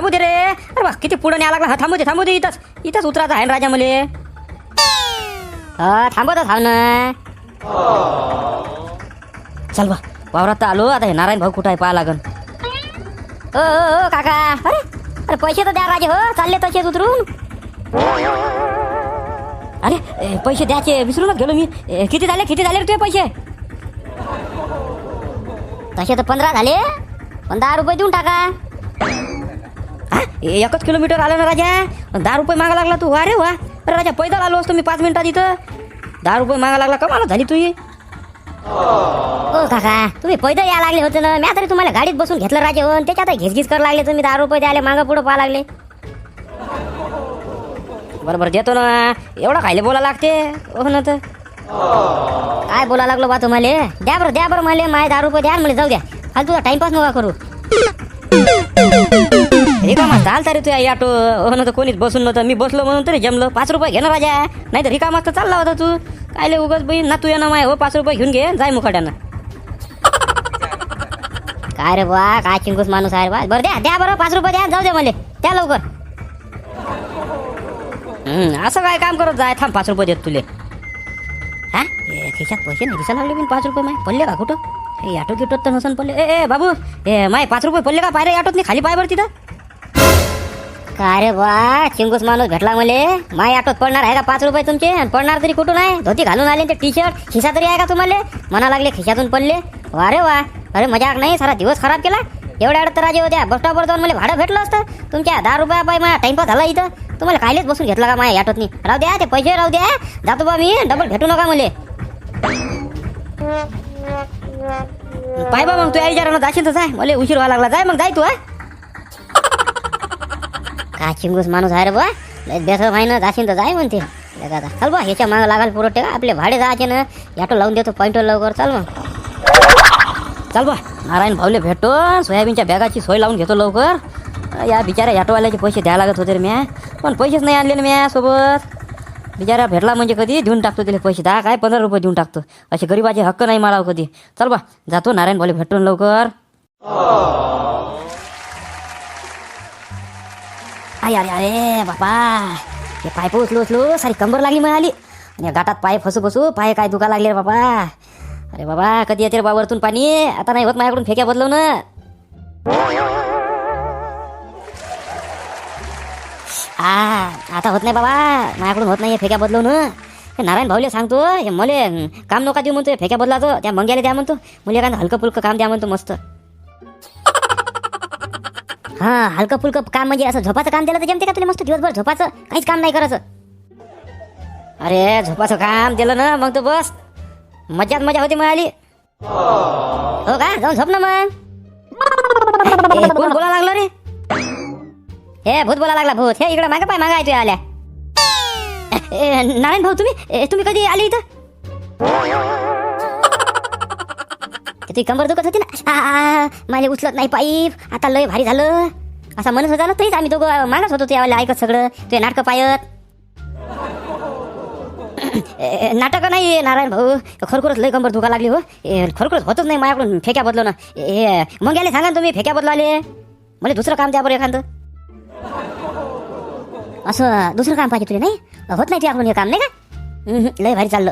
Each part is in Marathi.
थांबू दे रे. अरे बा किती पुढं न्यायला लागला. हा थांबू दे थांबू दे इथंच. इथंच उतरायचं आहे ना राजा मले हा थांबतच हाव ना चल बा वावरात तर आलो. आता हे नारायण भाऊ कुठं आहे पाहा लागन. ओ ओ ओ, काका. अरे अरे पैसे तर द्या राजे हो. चालले तसेच उतरून. अरे ए, पैसे द्यायचे. विसरूनच गेलो मी. ए, किती झाले? किती झाले रे तुझे पैसे? तसे तर पंधरा झाले. पण दहा रुपये देऊन टाका. एकच किलोमीटर आलं ना राजा. दहा रुपये मागा लागला तू. अरे वा. अरे राजा पैदल आलो असतो मी पाच मिनिटात इथं. दहा रुपये मागा लागला कमाल झाली तुझी हो काका तुम्ही पैदल या लागले होते ना. मी तरी तुम्हाला गाडीत बसून घेतलं राजा हो त्याच्यात घेसघीस कर लागले तुम्ही. दहा रुपये द्यायला मागं पुढं पाहा लागले. बरोबर देतो ना. एवढं खायला बोला लागते. हो ना तर. काय बोला लागलो बा तुम्हाला? द्या बरं द्या बरं मला. माय दहा रुपये द्या मला जाऊ द्या. खाली तुझा टाइमपास नका करू. रिकामा चालता रे तू ऑटो हो ना तर कोणीच बसून नव्हतं. मी बसलो म्हणून तरी जमलं. पाच रुपये घे ना राजा. नाही तर रिकामा तर चालला होता तू. कायले उगाच बहीण. ना तू ये ना माय. हो पाच रुपये घेऊन घे. जाय मुखाट्यानं काय रे बा काय चिंकूस माणूस आहे रे बा बरं द्या द्या बरं. पाच रुपये द्या. जाऊ द्या मला. त्या लवकर. हम्म, असं काय काम करत जाय? थांब पाच रुपये देत तुले. हा? ए, खिशात पैसे नाही. दिसायला लागले पण पाच रुपये माय. पडले का कुठं? हे ऑटो गिटोत तर नसन पडले. ए ए बाबू. ए माय पाच रुपये पडले का? पाय रे ऑटोत नाही खाली पाय बरं तिथं. अरे बा चिंगूस माणूस भेटला मले. माय ऑटोत पडणार आहे का पाच रुपये तुमचे? आणि पडणार तरी कुठून आहे? धोती घालून आले ते टी शर्ट खिसा तरी आहे का तुम्हाला? म्हणा लागले खिशातून पडले. वा रे वा. अरे मजाक नाही सारा दिवस खराब केला. एवढ्या अडत राजे होत्या बस स्टॉपवर जाऊन मला भाडं भेटलं असतं. तुमच्या दहा रुपया पाय माझा टाइमपास झाला इथं. तुम्हाला कायलेच बसून घेतला का माझ्या ऑटोतनी राहू द्या ते पैसे राहू द्या. जातो बा मी डबल भेटू नका मले. पाय बा मग तू आई जाशील तर जाय मला उशीर व्हायला लागला. जाय मग जाय तू हा. काय चिंगूस माणूस आहे रे बा लय बेसर आहे ना जाशील तर जाय म्हणते. चल बा ह्याच्या मागं लागाल पुरो टेका आपले भाडे जायचे ना. याटो लावून देतो पॉईंटवर लवकर. चल मग. चल बा नारायण भाऊले भेटतो. सोयाबीनच्या बॅगाची सोय लावून घेतो लवकर. या बिचाऱ्या याटोवाल्याचे पैसे द्यायला लागत होते रे म्या. पण पैसेच नाही आणले ना म्या सोबत बिचारा भेटला म्हणजे कधी? देऊन टाकतो तिला पैसे. दहा काय? पंधरा रुपये देऊन टाकतो. असे गरीबाचे हक्क नाही मला कधी. चल बा जातो नारायण भाऊले भेटून लवकर. अरे अरे अरे बाबा हे पाय उचलू उचलू सारी कंबर लागली मिळाली आणि या गाठात पाय फसू फसू पाय काय दुखा लागले रे बाबा अरे बाबा कधी येते रे बाबा वरतून पाणी? आता नाही होत माझ्याकडून फेक्या बदलव ना आ आता होत नाही बाबा. माझ्याकडून होत नाही फेक्या बदलव हे नारायण भाऊले सांगतो हे मले काम नका देऊ म्हणतो हे फेक्या बदलाचं. त्या मंग्याला द्या म्हणतो. मुले एखादं हलकं फुलकं काम द्या म्हणतो मस्त. हा हलकं फुलकं काम म्हणजे असं झोपाचं काम दिलं तर जमते का तुला मस्त? दिवसभर झोपाचं काहीच काम नाही करायचं. अरे झोपाचं काम दिलं ना मग तू बस. मजाच मजा होती मिळाली हो का? जाऊन झोप ना मग. ए, कोण बोला लागलं रे? हे भूत बोला लागला भूत. हे इकडे मागे पाय मागा तू आल्या. ए, नारायण भाऊ तुम्ही? ए, तुम्ही कधी आले इथं? तुझी कंबर दुखत होती ना. मला उचलत नाही पाईप आता लय भारी झालं. असं म्हणत होता ना तरीच आम्ही दोघं मागत होतो त्यावेळेला ऐकत सगळं. ते नाटकं पायत. ए, नाटकं नाही नारायण भाऊ. खरोखरच लय कंबर दुखा लागली हो. ए, खरोखरच होतच नाही माझ्याकडून फेक्या बदलो ना हे मग याले सांगा ना तुम्ही फेक्या बदलाले मला दुसरं काम द्या बरं एखादं. असं दुसरं काम पाहिजे तुला नाही? होत नाही तुझ्याकडून हे काम नाही का? लय भारी चाललं.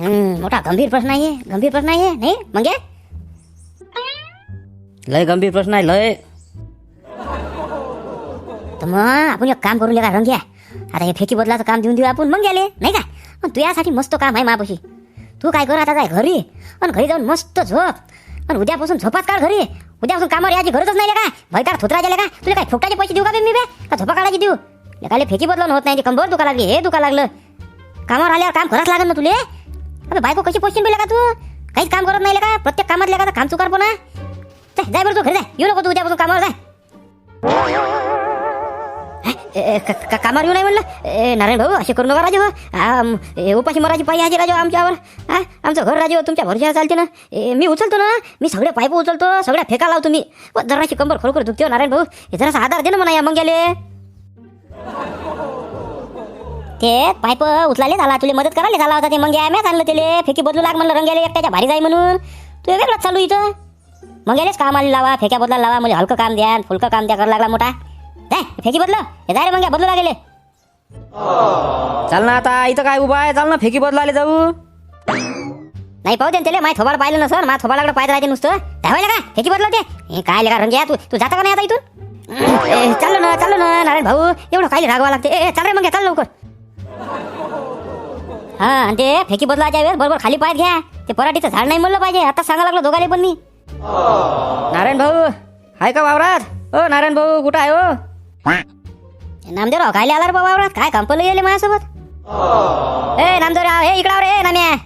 मोठा गंभीर प्रश्न आहे गंभीर प्रश्न आहे नाही मग? लय गंभीर प्रश्न आहे लय तर मग आपण एक काम करून का रंग्या आता हे फेकी बदलाचं काम देऊन देऊ आपण मग गेले नाही का पण तुझ्यासाठी मस्त काम आहे मापाशी तू काय कर आता जाय घरी आणि घरी जाऊन मस्त झोप आणि उद्यापासून झोपात काढ घरी उद्यापासून कामावर याची गरजच नाही का भयतार थोतरा गेले का तुला काय फुकटाचे पैसे देऊ का बे मी बे का झोपा काढायची देऊ लेकाले फेकी बदलून होत नाही ती कंबर दुखा लागली हे दुखा लागलं कामावर आल्यावर काम खरंच लागेल ना तुले अबे बायको कशी पोषण का तू? काहीच काम करत नाही का? प्रत्येक कामात का काम चुकार पण जाय बरं तू घरी जाय. येऊ नको तू उद्यापासून कामावर जाय. कामावर येऊ नाही म्हणलं? ए नारायण भाऊ असे करू नका राजू हो. उपाशी मराठी पायी आहे राजू आमच्यावर हा. आमचं घर राजू तुमच्या भरच्या चालते ना. ए, मी उचलतो ना मी सगळे पाईप उचलतो सगळ्या फेका लावतो मी. जराशी कंबर खरोखर दुखते हो, नारायण भाऊ. हे जरासा आधार दे ना म्हणा या मंग्याले. ते पाईप उचलाले झाला तुला मदत करायला झाला होता ते. मग मॅच आणलं त्याले. फेकी बदलू लाग म्हणलं रंग्याले एकट्याच्या भारी जाई म्हणून. तू वेगळंच चालू इथं. मग गेलेच कामाला लावा फेक्या बदलायला लावा म्हणजे हलकं काम द्या फुलकं काम द्या करायला लागला मोठा. जाय फेकी बदल. हे जाय रे मग बदलू लागेले. चाल ना आता इथं काय उभा आहे? चाल ना फेकी बदलाले जाऊ. नाही पाहू दे ना त्याला माय थोबाड पाहिलं ना सर मा थोबाडाकडे पाहिजे राहते नुसतं. धावायला का? फेकी बदलवते हे काय लेका रंग्या तू तू जाता का नाही आता इथून? ए, चाललो ना चाललो ना नारायण भाऊ. एवढं काय रागवा लागते. ए ए, चाल रे मग चाल लवकर. हा आणि ते फेकी बदलायच्या वेळेस बरोबर खाली पायत घ्या. ते पराठीचं झाड नाही म्हणलं पाहिजे. आता सांगा लागलं दोघाले पण मी. नारायण भाऊ आहे का वावरात? ओ नारायण भाऊ कुठं आहे हो? नामदेवराव काय आला रे बाबा वावरात? काय कंपनी गेले माझ्यासोबत? ए नामदेवराव ए इकडं आव रे नाम्या.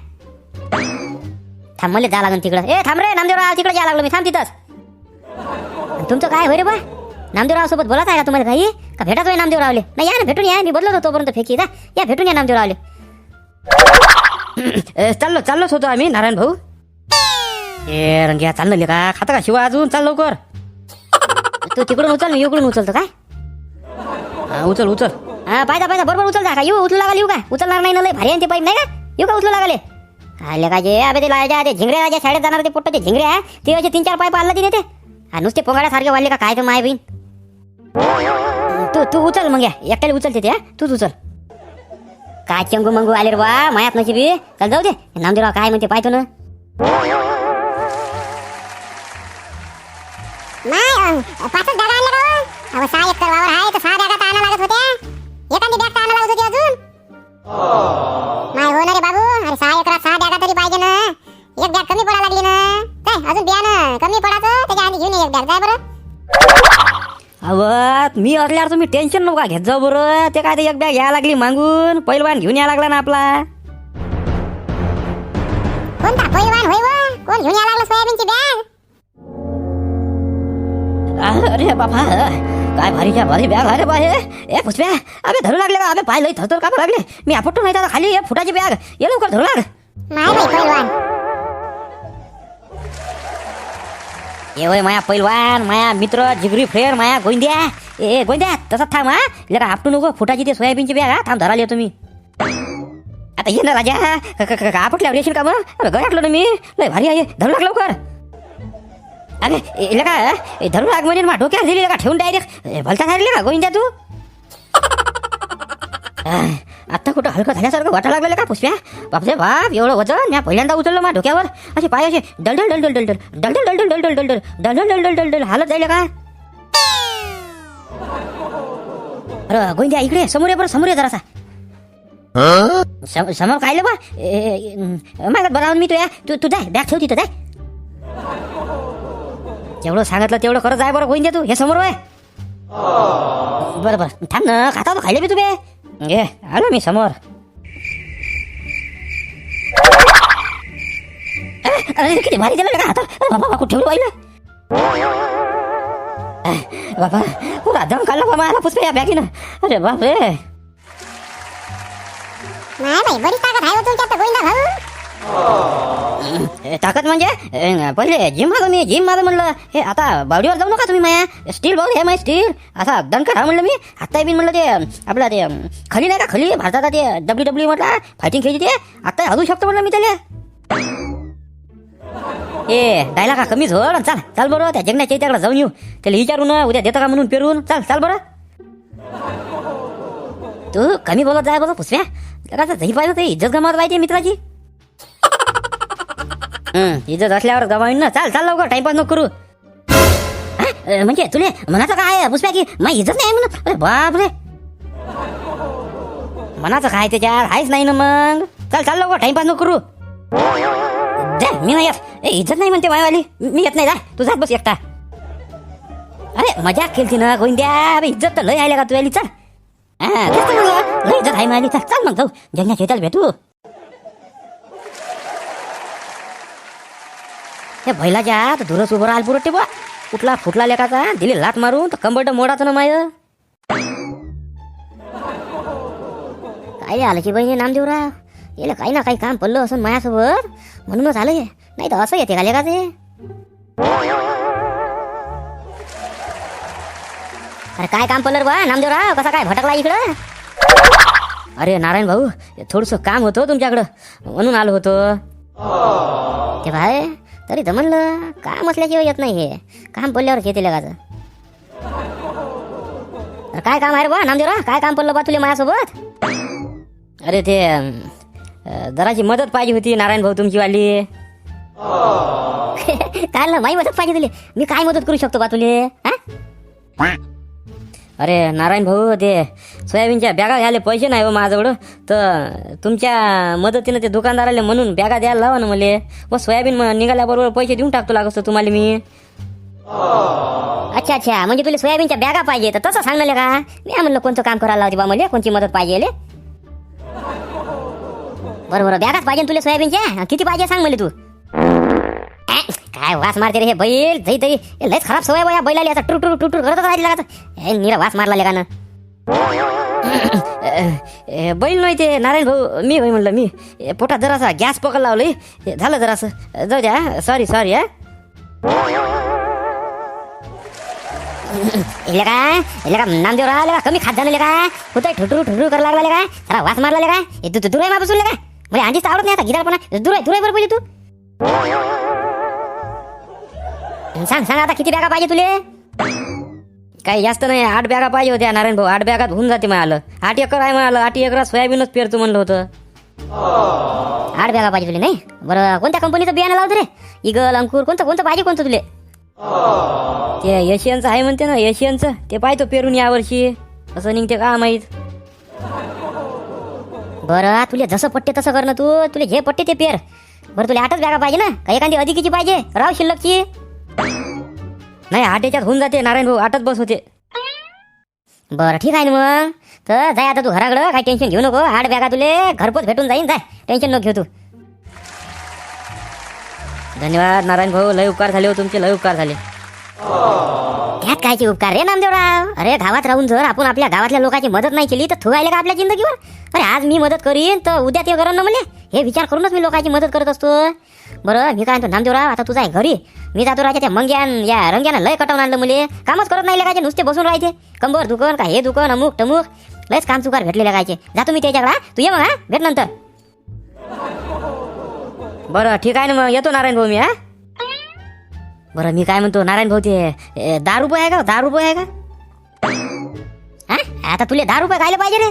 थांब मला जा लागन तिकडं. ए थांब रे नामदेवराव तिकडे जा लागलो मी. थांब तिथंच. तुमचं काय होय रे बा? नामदेवराव सोबत बोलत आहे का तुम्हाला काही? का भेटत होय नामदेवरावले? नाही या ना भेटून या मी बदलत होतो तोपर्यंत फेकी जा. या भेटून या नामदेवरावले. चाललो चाललोच होतो आम्ही नारायण भाऊ. ए रंग्या चाललं का? खाता का शिवा अजून? चाल लवकर. तू तिकडून उचल मी इकडून उचलतो काय? हा, उचल उचल. हा पायदा पायदा बरोबर उचल जा. का येऊ उचलू लागले येऊ का? उचलणार नाही ना लय भारी आहे ते पाईप नाही का? येऊ का उचलू लागले? आले का जे? अबे ते लाजा ते झिंगरे राजा शाळेत जाणार ते पोट्ट ते झिंगरे आहे ते असे तीन चार पाईप आणला तिने ते. नुसते पोंगाड्यासारखे वाढले का? काय तर माय बहीण तू तू उचल मग या. एकट्याला उचलते ते हा? तूच उचल. काय चंगू मंगू आले रे बा? मायात नशिबी. चल जाऊ दे. नामदेवराव काय म्हणते पाहतो ना. नाही पाचच बॅगा आणल्या का हो? अहो सहा एकर वावर आहे तर सहा बॅगा तर आणा लागत होत्या. एखादी बॅग तर आणा लागत होती अजून. नाही हो ना रे बाबू अरे सहा एकरात सहा बॅगा तरी पाहिजे ना. एक बॅग कमी पडा लागली ना. काय अजून बियाणं कमी पडायचं त्याच्या आधी घेऊन ये एक बॅग. जाय बरं. अव मी असल्यावर तुम्ही टेन्शन नका घेत जाऊ बरं? ते काय ते एक बॅग यायला लागली मागून पहिलवान घेऊन यायला लागला ना आपला. कोणता पैलवान होय व? कोण घेऊन या लागलं सोयाबीनची बॅग? अरे बाबा काय भारीच्या भारी बॅग अरे बा हे ए पुष्प्या अबे धरू लागले का अबे पाय लई थरथर कापू लागले. मी आपटतो नाही आता खाली एक फुटाची बॅग. ये लवकर धरू लाग. बाई पैलवान. ए वय माया पैलवान माया मित्र जिगरी फ्रेंड माया गोंद्या. ए गोंद्या तसंच थांब हा. जरा आपटू नको फुटाची ते सोयाबीनची बॅग हा. थांब धराली तुम्ही आता ये ना राजा. आपटल्यावर येशील का मग? अरे गळ्यातलं ना मी. लय भारी आहे. धरू लाग लवकर. अरे इला का ए, धरू लाग म्हणजे मा डोक्यात दिली का ठेवून डायरेक्ट भलता झाली का गोविंद्या तू? आह, आत्ता कुठं हलकं झाल्यासारखं वाटायला लागलं का पुष्प्या? बापरे बाप एवढं वजन मी पहिल्यांदा उचललं मा डोक्यावर असे पाय असे डलडल डलडल डलडल डलडल डलडल डलडल डलडल डलडल डलडल डलडल हालत जाईल का अरे गोविंद्या इकडे समोर ये बरं समोर ये जरासा सम- समोर काय बा मागत बरावून मी तुया तू तू जाय बॅग ठेव तिथं जाय जेवढं सांगितलं तेवढं करत जाय बरं गोविंद्या तू हे समोर आहे बरं बरं थांब ना खाता खायला बी तुम्ही घे आलो मी समोर किती भारी दिलं का हातात बाबा कुठे ठेवलं पाहिलं बाबा पुरा दम काढला बाबा? आला पुष्पा या बॅगीनं. अरे बाप रे नाही बरीच ताकद आहे हो तुमच्यात तर गोविंदा भाऊ. ए, ताकद म्हणजे? पहिले जिम मागं मी जिम मागं म्हणलं. हे आता बावडीवर जाऊ नका तुम्ही माया. Steel ball hey my steel. असा दणका हा म्हणलं मी. आता बी म्हणलं ते आपला ते खली नाही का? खली भारताचा ते डब्ल्यू डब्ल्यू म्हटलं फायटिंग खेळची ते. आता हलू शकतो म्हणलं मी त्याला. ए डायला का कमीच हो चाल चाल बरं त्या जगण्याच्या त्याकडे जाऊन येऊ. त्याला विचारून उद्या देता का म्हणून पेरून? चाल चाल बरं. तू कमी बोलत जाय बरं पुसव्या जगाचा जही पाहिजे ते इज्जत गमावत पाहिजे मित्राची. इज्जत असल्यावर गमावीन ना. चाल चाल लवकर टाइमपास नको करू. म्हणजे तुले मनाचं काय आहे, की? माझी इज्जत नाही म्हणून. अरे बाप रे मनाचं काय त्याच्यात? आहेच नाही ना मग. चल चाल लवकर टाइमपास नको करू. जा मी नाही येत. ए इज्जत नाही म्हणते मायावाली. मी येत नाही जा. तू जात बस एकटा. अरे मजाक खेळती ना गोविंद्या. अबे इज्जत तर लय आहे का तू आली चल. हा तेच तर म्हणलं, लय इज्जत आहे मायली चल चल मग जाऊ. जंगा खेळताल भेटू. त्या बैलाच्या आत धुरस उभं राहाल पुरटे बा कुठला फुटला लेकाचा? दिली लात मारून तर कंबरट मोडाचं ना माय. काय आलं की बहिणी नामदेवराव? याला काही ना काही काम पडलं असं माझ्यासोबत म्हणूनच आलं हे. नाही तर असं येते का ते अरे काय काम पडलं रे बा? नामदेवराव कसा काय भटकला इकडं? अरे नारायण भाऊ थोडस काम होतं हो तुमच्याकडं. म्हणून आलो होतो. ते भाय तरी तर म्हणलं काम असल्याशिवाय येत नाही हे. काम पडल्यावर घेते लगाचं तर काय काम आहे रे बा नामदेवरा काय काम पडलं बा तुला माझ्यासोबत अरे ते जराची मदत पाहिजे होती नारायण भाऊ तुमची वाली. काय ना माही मदत पाहिजे तुले मी काय मदत करू शकतो बा तुले हा? अरे नारायण भाऊ ते सोयाबीनच्या बॅगा घ्यायला पैसे नाही हो माझ्याजवळ. तर तुमच्या मदतीनं ते दुकानदाराला म्हणून बॅगा द्यायला लावा ना मला. व सोयाबीन निघाल्याबरोबर पैसे देऊन टाकतो लागतो तुम्हाला मी. अच्छा अच्छा. म्हणजे तुला सोयाबीनच्या बॅगा पाहिजे. तर तसं सांगणार का? मी म्हणलं कोणतं काम करायला लावते बा मला? कोणची मदत पाहिजे बरोबर बरं बरं. बॅगाच पाहिजे तुला सोयाबीनच्या किती पाहिजे सांग मला तू. काय वास मारते रे हे बैल? जाई तरी. लईच लयच खराब सवय या बैलाली याचा टू टू टू टू करतच राहिले लागत. हे निरा वास मारला लेका ना बैल नाही ते. नारायण भाऊ मी होय म्हणलं मी. पोटात जरासा गॅस पकड लावलंय. झालं जरासं जाऊ द्या सॉरी सॉरी हा इले काय इले का नामदेव राहिले का कमी खात झाले का होतं ठुटरू ठुटरू करायला लागला का जरा वास मारला का हे तू दूर आहे मापासून का म्हणजे आधीच आवडत नाही आता गिराळपणा दूर दूर बरं पहिले तू. सांग सांग आता किती बॅगा पाहिजे तुले? काही जास्त नाही आठ बॅगा पाहिजे होत्या नारायण भाऊ. आठ बॅगात होऊन जाते मला आठ एकर आहे मला आठ एकरात सोयाबीनच पेरतो म्हणलं होतं. आठ बॅगा पाहिजे तुले नाही? बरं कोणत्या कंपनीचं बियाणं लावतो रे? इगल अंकुर कोणतं कोणतं पाहिजे कोणतं तुले? ते एशियनचं आहे म्हणते ना एशियनचं ते पाहतो पेरून यावर्षी. असं निघते का माहीत? बरं तुले जसं पट्टे तसं कर ना तू. तुले जे पट्टे ते पेर. बरं तुला आठच बॅगा पाहिजे ना? काही एखादी अधिकीची पाहिजे? राव शिल्लकची. नाही आठ याच्यात होऊन जाते नारायण भाऊ. आठच बस होते. बरं ठीक आहे ना मग. तर जाय आता तू घराकडं. काही टेन्शन घेऊ नको. आठ बॅगा तुले. घरपोच भेटून जाईन जाय. टेन्शन नको घेऊ तू. धन्यवाद नारायण भाऊ. लय उपकार झाले हो तुमचे. लय उपकार झाले. त्यात कायचे उपकार रे नामदेवराव? अरे गावात राहून जर आपण आपल्या गावातल्या लोकांची मदत नाही केली तर थुवायला का आपल्या जिंदगीवर? अरे आज मी मदत करीन तर उद्या ते करण ना मला हे विचार करूनच मी लोकांची मदत करत असतो. बरं मी काय म्हणतो नामदेवराव आता तुझा आहे घरी. मी जातो राजा त्या मंग्यान या रंग्यानं लय कटवून आणलं मुले. कामच करत नाही लगायचे नुसते बसून राहायचे. कंबर दुकान का हे दुकान अमुक टमुक लयच काम चुकार भेटले लगायचे जातो मी त्याच्याकडे तू ये मग हा? भेट नंतर. बरं ठीक आहे ना मग. येतो नारायण भाऊ मी हा? बरं मी काय म्हणतो नारायण भाऊ ते ए, दहा रुपये आहे का? दहा रुपये आहे का? आता तुले दहा रुपये खायला पाहिजे रे.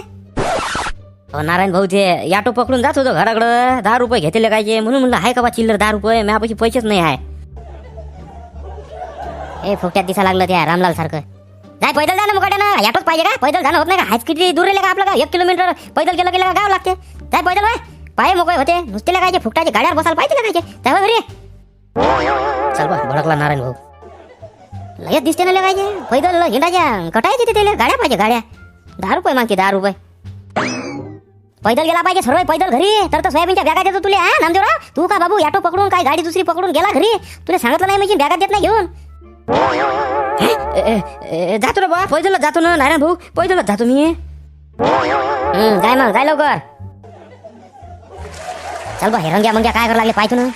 नारायण भाऊ ते याटो पकडून जात होतो घराकडं. दहा रुपये घेतले पाहिजे. म्हणून म्हणलं आहे का बा चिल्लर दहा रुपये? माझ्यापाशी पैसेच नाही आहे. ए फुकट्यात दिसा लागलं त्या रामलाल सारखं. नाही पैदल जा ना ना याटोच पाहिजे का? पैदल जाणं होत नाही का? हायच किती दूर राहिले का आपलं? का एक किलोमीटर पैदल गेलं गेलं का? गाव लागते. जाय पैदल बाय पाय मोकळे होते. नुसते लागायचे फुकटाचे गाड्यावर बसायला पाहिजे लागायचे काय बा घरी. चल बा भडकला नारायण भाऊ. लगेच दिसते ना लागायचे पैदल हिंडाच्या कटायचे तिथे गाड्या पाहिजे गाड्या. दहा रुपये मागते दहा रुपये. पैदल गेला पाहिजे सर्व पैदल घरी. तर तर सोयाबीनच्या बॅगा देतो तुला हा नामदेवराव तू का बाबू ऑटो पकडून काय गाडी दुसरी पकडून गेला घरी? तुला सांगितलं नाही म्हणजे बॅगा देत नाही घेऊन जातो ना बा पैदलच जातो ना नारायण भाऊ. पैदलच जातो मी. काय जाय मग जाय लवकर. चल बा हे मग काय करायला लागले पाहिजे ना.